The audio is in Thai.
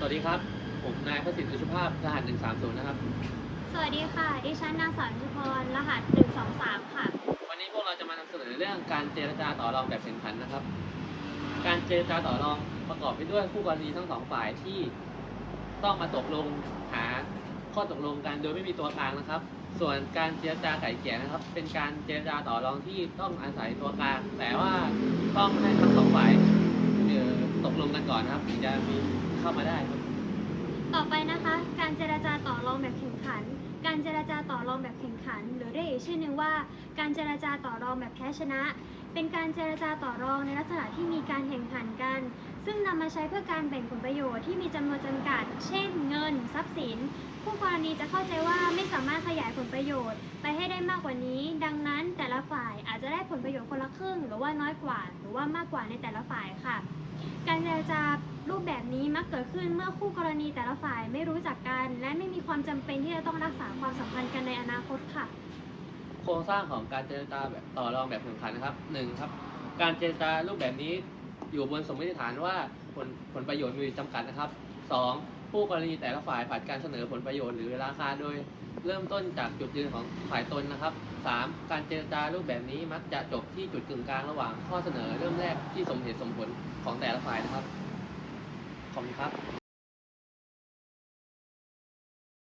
ครับ ผมนายพระสิทธิ์อุชุภาพรหัส130 นะครับ สวัสดีค่ะ ดิฉันนางสาวชุพร รหัส 123 ค่ะ วันนี้พวกเราจะมานำเสนอเรื่องการเจรจาต่อรองแบบแข่งขันนะครับ การเจรจาต่อรองประกอบไปด้วยคู่กรณีทั้งสองฝ่ายที่ต้องมาตกลงหาข้อตกลงกันโดยไม่มีตัวกลางนะครับ ส่วนการเจรจาไก่เกลี่ยนะครับ เป็นการเจรจาต่อรองที่ต้องอาศัยตัวกลาง แต่ว่าต้องให้ทั้งสองฝ่ายเอ่อตกลงกันก่อนนะครับถึงจะมี เข้ามาได้ครับ ต่อไปนะคะ การเจรจาต่อรองแบบแข่งขัน การเจรจาต่อรองแบบแข่งขัน หรือเรียกอีกชื่อหนึ่งว่า การเจรจาต่อรองแบบแพ้ชนะ เป็นการเจรจาต่อรองในลักษณะที่มีการแข่งขันกัน ซึ่งนำมาใช้เพื่อการแบ่งผลประโยชน์ที่มีจำนวนจำกัด เช่น เงิน ทรัพย์สิน ผู้กรณีจะเข้าใจว่าไม่สามารถขยายผลประโยชน์ ไปให้ได้มากกว่านี้ ดังนั้นแต่ละฝ่ายอาจจะได้ผลประโยชน์คนละครึ่ง หรือว่าน้อยกว่า หรือว่ามากกว่าในแต่ละฝ่ายค่ะ การเจรจารูปแบบ ขึ้นเมื่อคู่กรณีแต่ละฝ่ายไม่รู้จักกัน และไม่มีความจำเป็นที่จะต้องรักษาความสัมพันธ์กันในอนาคตค่ะ โครงสร้างของการเจรจาแบบต่อรองแบบแข่งขันนะครับหนึ่งครับ การเจรจารูปแบบนี้อยู่บนสมมติฐานว่าผลผลประโยชน์มีจำกัดนะครับสองผู้กรณีแต่ละฝ่ายผัดการเสนอผลประโยชน์หรือราคาโดย เริ่มต้นจากจุดยืนของฝ่ายตนนะครับสามการเจรจารูปแบบนี้มักจะจบที่จุดกึ่งกลางระหว่างข้อเสนอเริ่มแรกที่สมเหตุสมผลของแต่ละฝ่ายนะครับ ขอบคุณครับ